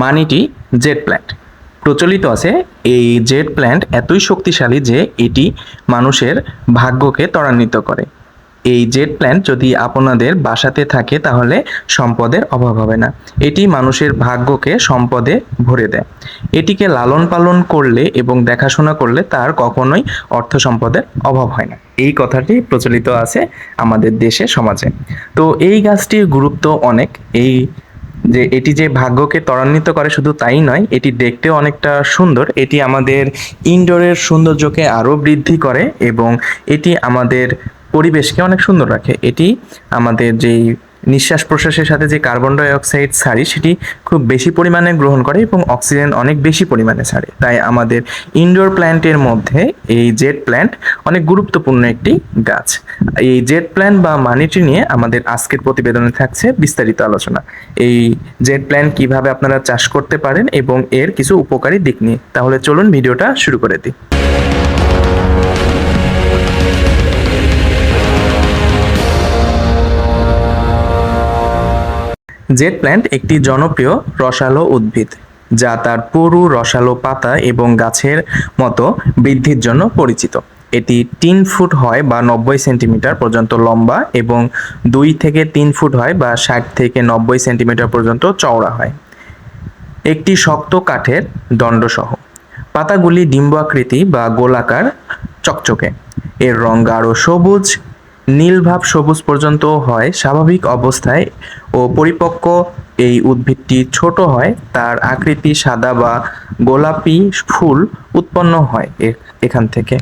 মানিটি jet plant. প্রচলিত আছে এই জেট প্ল্যান্ট এতই শক্তিশালী যে এটি মানুষের ভাগ্যকে ত্বরান্বিত করে। এই জেট প্ল্যান্ট যদি আপনাদের বাসাতে থাকে তাহলে সম্পদের অভাব হবে না। এটি মানুষের ভাগ্যকে সম্পদে ভরে দেয়। এটিকে লালন পালন করলে এবং দেখাশোনা করলে তার কখনোই অর্থ সম্পদের অভাব হয় না। এই কথাটি প্রচলিত আছে আমাদের দেশে সমাজে। তো এই গাছটির গুরুত্ব অনেক। এই যে এটি যে ভাগ্যকে ত্বরান্বিত করে শুধু তাই নয়, এটি দেখতেও অনেকটা সুন্দর। এটি আমাদের ইনডোরের সৌন্দর্যকে আরও বৃদ্ধি করে এবং এটি আমাদের পরিবেশকে অনেক সুন্দর রাখে। এটি আমাদের যেই নিঃশ্বাস প্রশ্বাসের সাথে যে কার্বন ডাই অক্সাইড ছাড়ি, সেটি খুব বেশি পরিমাণে গ্রহণ করে এবং অক্সিজেন অনেক বেশি পরিমাণে ছাড়ে। তাই আমাদের ইনডোর প্ল্যান্টের মধ্যে এই জেট প্ল্যান্ট অনেক গুরুত্বপূর্ণ একটি গাছ। এই জেট প্ল্যান্ট বা মানিটি নিয়ে আমাদের আজকের প্রতিবেদনে থাকছে বিস্তারিত আলোচনা। এই জেট প্ল্যান্ট কীভাবে আপনারা চাষ করতে পারেন এবং এর কিছু উপকারী দিক নিয়ে। তাহলে চলুন ভিডিওটা শুরু করে দিই। জেট প্ল্যান্ট একটি জনপ্রিয় রসালো উদ্ভিদ, যা তার পুরু রসালো পাতা এবং গাছের মতো বৃদ্ধির জন্য পরিচিত। এটি তিন ফুট হয় বা নব্বই সেন্টিমিটার পর্যন্ত লম্বা এবং দুই থেকে তিন ফুট হয় বা ষাট থেকে নব্বই সেন্টিমিটার পর্যন্ত চওড়া হয়। একটি শক্ত কাঠের দণ্ডসহ। পাতাগুলি ডিম্ব আকৃতি বা গোলাকার, চকচকে। এর রং গাঢ় সবুজ নীলভাব সবুজ পর্যন্ত হয়, স্বাভাবিক অবস্থায় ও পরিপক্ক এই উদ্ভিদটি ছোট হয়, তার আকৃতি সাদা বা গোলাপি ফুল উৎপন্ন হয় এখান থেকে।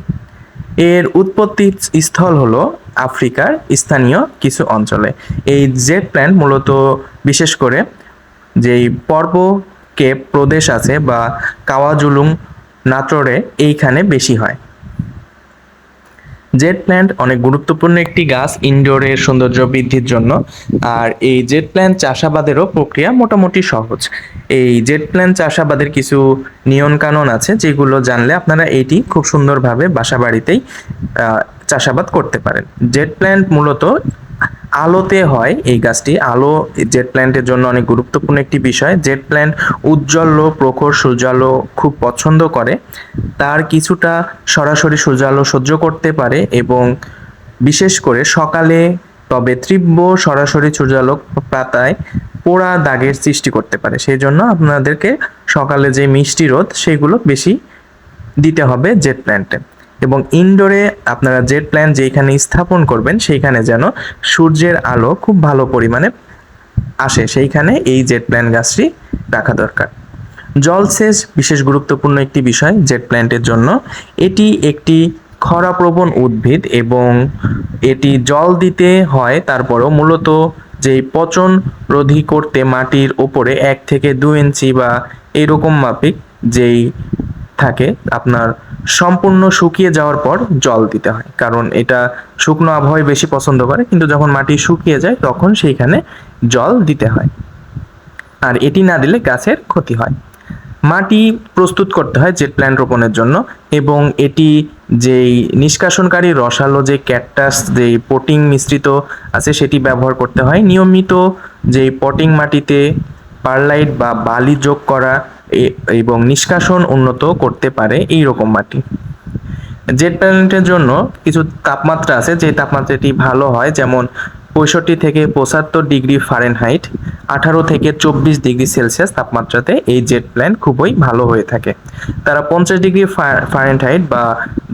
এর উৎপত্তি স্থল হলো আফ্রিকার স্থানীয় কিছু অঞ্চলে। এই জেট প্ল্যান্ট মূলত বিশেষ করে যেই পর্ব কেপ প্রদেশ আছে বা কাওয়াজুলুং নাটোরে এইখানে বেশি হয়। জেট প্ল্যান্ট অনেক গুরুত্বপূর্ণ একটি গাছ ইনডোরের সৌন্দর্য বৃদ্ধির জন্য। আর এই জেট প্ল্যান্ট চাষাবাদেরও প্রক্রিয়া মোটামুটি সহজ। এই জেট প্ল্যান্ট চাষাবাদের কিছু নিয়ম কানুন আছে, যেগুলো জানলে আপনারা এটি খুব সুন্দরভাবে বাসা বাড়িতেই চাষাবাদ করতে পারেন। জেট প্ল্যান্ট মূলত আলোতে হয় এই গাছটি। আলো জেট প্ল্যান্টের জন্য অনেক গুরুত্বপূর্ণ একটি বিষয়। জেট প্ল্যান্ট উজ্জ্বল প্রখর সূর্যালো খুব পছন্দ করে। তার কিছুটা সরাসরি সূর্যালো সহ্য করতে পারে এবং বিশেষ করে সকালে তবে তীব্র সরাসরি সূর্যালোক পাতায় পোড়া দাগের সৃষ্টি করতে পারে। সেই জন্য আপনাদেরকে সকালে যে মিষ্টি রোদ, সেগুলো বেশি দিতে হবে জেট প্ল্যান্টে এবং ইনডোরে আপনারা জেট প্ল্যান্ট যেখানে স্থাপন করবেন, সেইখানে যেন সূর্যের আলো খুব ভালো পরিমাণে আসে। সেইখানে এই জেট প্ল্যান্ট গাছটি রাখা দরকার। জলসেচ বিশেষ গুরুত্বপূর্ণ একটি বিষয় জেট প্ল্যান্টের জন্য। এটি একটি খরাপ্রবণ উদ্ভিদ এবং এটি জল দিতে হয়, তারপরও মূলত যেই পচন রোধী করতে মাটির ওপরে এক থেকে দুই ইঞ্চি বা এরকম মাপিক যেই থাকে আপনার সম্পূর্ণ শুকিয়ে যাওয়ার পর জল দিতে হয়। কারণ এটা শুকনো আবহাওয়ায় বেশি পছন্দ করে, কিন্তু যখন মাটি শুকিয়ে যায় তখন সেইখানে জল দিতে হয়। আর এটি না দিলে গাছের ক্ষতি হয়। মাটি প্রস্তুত করতে হয় জেট প্ল্যান্ট রোপণের জন্য এবং এটি যেই নিষ্কাশনকারী রসালো যে ক্যাকটাস, যেই পটিং মিশ্রিত আছে সেটি ব্যবহার করতে হয়। নিয়মিত যেই পটিং মাটিতে পারলাইট বা বালি যোগ করা এবং নিষ্কাশন উন্নত করতে পারে এই রকম মাটি জেট প্ল্যানেটের জন্য কিছু তাপমাত্রা আছে, যে তাপমাত্রাটি ভালো হয়, যেমন পঁয়ষট্টি থেকে পঁচাত্তর ডিগ্রি ফারেনহাইট, আঠারো থেকে চব্বিশ ডিগ্রি সেলসিয়াস তাপমাত্রাতে এই জেট প্ল্যান খুবই ভালো হয়ে থাকে। তারা পঞ্চাশ ডিগ্রি ফারেনহাইট বা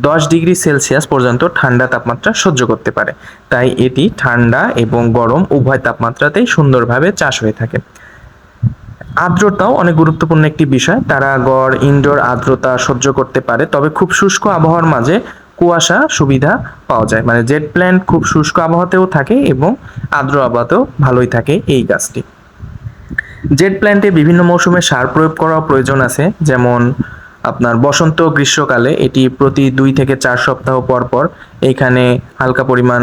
দশ ডিগ্রি সেলসিয়াস পর্যন্ত ঠান্ডা তাপমাত্রা সহ্য করতে পারে। তাই এটি ঠান্ডা এবং গরম উভয় তাপমাত্রাতেই সুন্দরভাবে চাষ হয়ে থাকে। আর্দ্রতাও অনেক গুরুত্বপূর্ণ একটি বিষয়। তারা গড় ইনডোর আর্দ্রতা সহ্য করতে পারে, তবে খুব শুষ্ক আবহাওয়ার মাঝে কুয়াশা সুবিধা পাওয়া যায়। মানে জেট প্ল্যান্ট খুব শুষ্ক আবহাওয়াতেও থাকে এবং আর্দ্র আবহাওয়াতেও ভালোই থাকে এই গাছটি। জেট প্ল্যান্টে বিভিন্ন মৌসুমে সার প্রয়োগ করা প্রয়োজন আছে। যেমন আপনার বসন্ত গ্রীষ্মকালে এটি প্রতি দুই থেকে চার সপ্তাহ পর পর এখানে হালকা পরিমাণ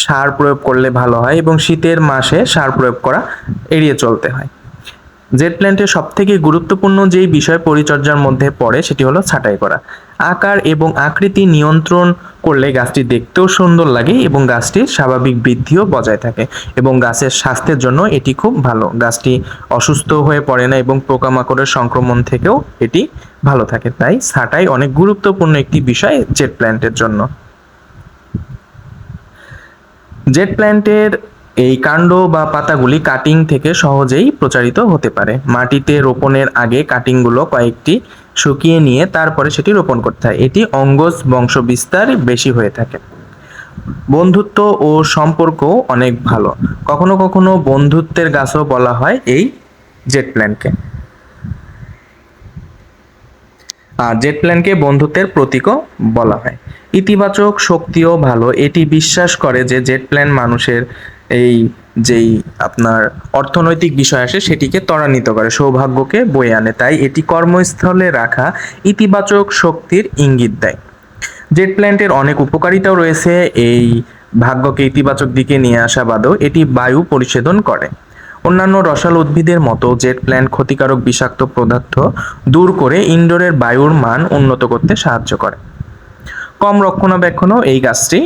সার প্রয়োগ করলে ভালো হয় এবং শীতের মাসে সার প্রয়োগ করা এড়িয়ে চলতে হয়। জেট প্ল্যান্টের সব থেকে গুরুত্বপূর্ণ যেই বিষয় পরিচর্যার মধ্যে পড়ে সেটি হলো ছাঁটাই করা। আকার এবং আকৃতি নিয়ন্ত্রণ করলে গাছটি দেখতেও সুন্দর লাগে এবং গাছটির স্বাভাবিক বৃদ্ধিও বজায় থাকে এবং গাছের স্বাস্থ্যের জন্য এটি খুব ভালো। গাছটি অসুস্থ হয়ে পড়ে না এবং পোকামাকড়ের সংক্রমণ থেকেও এটি ভালো থাকে। তাই ছাঁটাই অনেক গুরুত্বপূর্ণ একটি বিষয় জেট প্ল্যান্টের জন্য। জেট প্ল্যান্টের এই কাণ্ড বা পাতাগুলি কাটিং থেকে সহজেই প্রচারিত হতে পারে। মাটিতে রোপণের আগে কাটিংগুলো কয়েকটি শুকিয়ে নিয়ে তারপরে সেটি রোপণ করতে হয়। এটি অঙ্গজ বংশবিস্তার বেশি হয়ে থাকে। বন্ধুত্ব ও সম্পর্ক অনেক ভালো। কখনো কখনো বন্ধুত্বের গাছও বলা হয় এই জেট প্ল্যানকে আর জেট প্ল্যানকে বন্ধুত্বের প্রতীকও বলা হয়। ইতিবাচক শক্তিও ভালো। এটি বিশ্বাস করে যে জেট প্ল্যান মানুষের এই যেই আপনার অর্থনৈতিক বিষয় আসে সেটিকে ত্বরান্বিত করে, সৌভাগ্যকে বয়ে আনে। তাই এটি কর্মস্থলে রাখা ইতিবাচক শক্তির ইঙ্গিত দেয়। জেট প্ল্যান্টের অনেক উপকারিতাও রয়েছে, এই ভাগ্যকে ইতিবাচক দিকে নিয়ে আসা বাদেও এটি বায়ু পরিশোধন করে। অন্যান্য রসাল উদ্ভিদের মতো জেট প্ল্যান্ট ক্ষতিকারক বিষাক্ত পদার্থ দূর করে ইনডোরের বায়ুর মান উন্নত করতে সাহায্য করে। কম রক্ষণাবেক্ষণও এই গাছটি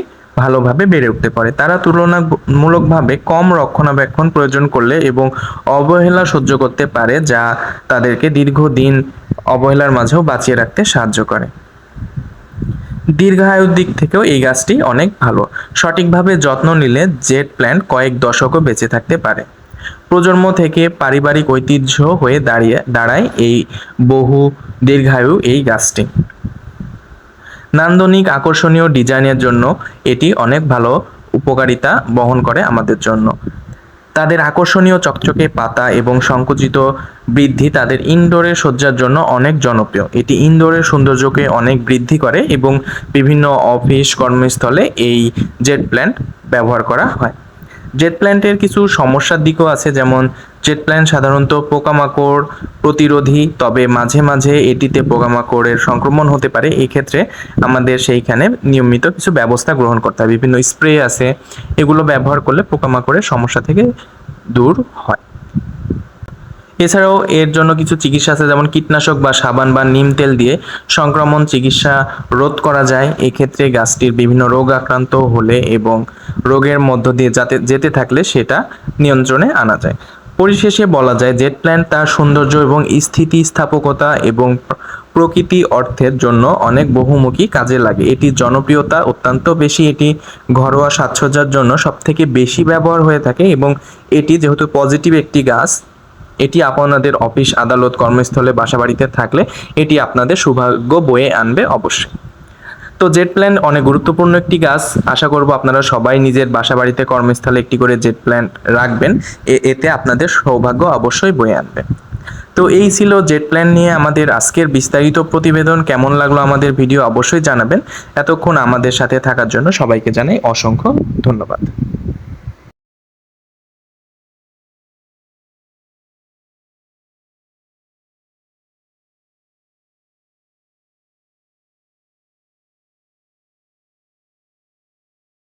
ভালোভাবে বেড়ে উঠতে পারে। তারা তুলনামূলকভাবে কম রক্ষণাবেক্ষণ প্রয়োজন করলে এবং অবহেলা সহ্য করতে পারে, যা তাদেরকে দীর্ঘদিন অবহেলার মাঝেও বাঁচিয়ে রাখতে সাহায্য করে। দীর্ঘায়ুর দিক থেকেও এই গাছটি অনেক ভালো। সঠিকভাবে যত্ন নিলে জেট প্ল্যান্ট কয়েক দশকও বেঁচে থাকতে পারে। প্রজন্ম থেকে পারিবারিক ঐতিহ্য হয়ে দাঁড়িয়ে, দাঁড়ায় এই বহু দীর্ঘায়ু এই গাছটি। নান্দনিক আকর্ষণীয় ডিজাইনের জন্য এটি অনেক ভালো উপকারিতা বহন করে আমাদের জন্য। তাদের আকর্ষণীয় চকচকে পাতা এবং সংকুচিত বৃদ্ধি তাদের ইনডোরের সজ্জার জন্য অনেক জনপ্রিয়। এটি ইনডোরের সৌন্দর্যকে অনেক বৃদ্ধি করে এবং বিভিন্ন অফিস কর্মস্থলে এই জেট প্ল্যান্ট ব্যবহার করা হয়। জেট প্ল্যান্টের কিছু সমস্যার দিকও আছে, যেমন জেট প্ল্যান্ট সাধারণত পোকামাকড় প্রতিরোধী, তবে মাঝে মাঝে এটিতে পোকামাকড়ের সংক্রমণ হতে পারে। এই ক্ষেত্রে আমাদের সেইখানে নিয়মিত কিছু ব্যবস্থা গ্রহণ করতে হয়। বিভিন্ন স্প্রে আছে, এগুলো ব্যবহার করলে পোকামাকড়ের সমস্যা থেকে দূর হয়। এছাড়াও এর জন্য কিছু চিকিৎসা আছে, যেমন কীটনাশক বা সাবান বা নিম তেল দিয়ে সংক্রমণ চিকিৎসা রোধ করা যায়। এক্ষেত্রে গাছটির বিভিন্ন রোগ আক্রান্ত হলে এবং রোগের মধ্য দিয়ে যাতে, যেতে থাকলে সেটা নিয়ন্ত্রণে আনা যায়। পরিশেষে বলা যায় জেট প্ল্যান্ট তার সৌন্দর্য এবং স্থিতিস্থাপকতা এবং প্রকৃতি অর্থের জন্য অনেক বহুমুখী কাজে লাগে। এটির জনপ্রিয়তা অত্যন্ত বেশি, এটি ঘরোয়া সাজসজ্জার জন্য সবথেকে বেশি ব্যবহার হয়ে থাকে এবং এটি যেহেতু পজিটিভ একটি গাছ, এটি আপনাদের অফিস, আদালত, কর্মস্থলে, বাসাবাড়িতে থাকলে এটি আপনাদের সৌভাগ্য বয়ে আনবে অবশ্যই। তো জেট প্ল্যান অনেক গুরুত্বপূর্ণ একটি গাছ। আশা করব আপনারা সবাই নিজের বাসা বাড়িতে কর্মস্থলে একটি করে জেট প্ল্যান রাখবেন। এতে আপনাদের সৌভাগ্য অবশ্যই বয়ে আনবে। তো এই ছিল জেট প্ল্যান নিয়ে আমাদের আজকের বিস্তারিত প্রতিবেদন। কেমন লাগল আমাদের ভিডিও অবশ্যই জানাবেন। এতক্ষণ আমাদের সাথে থাকার জন্য সবাইকে জানাই অসংখ্য ধন্যবাদ।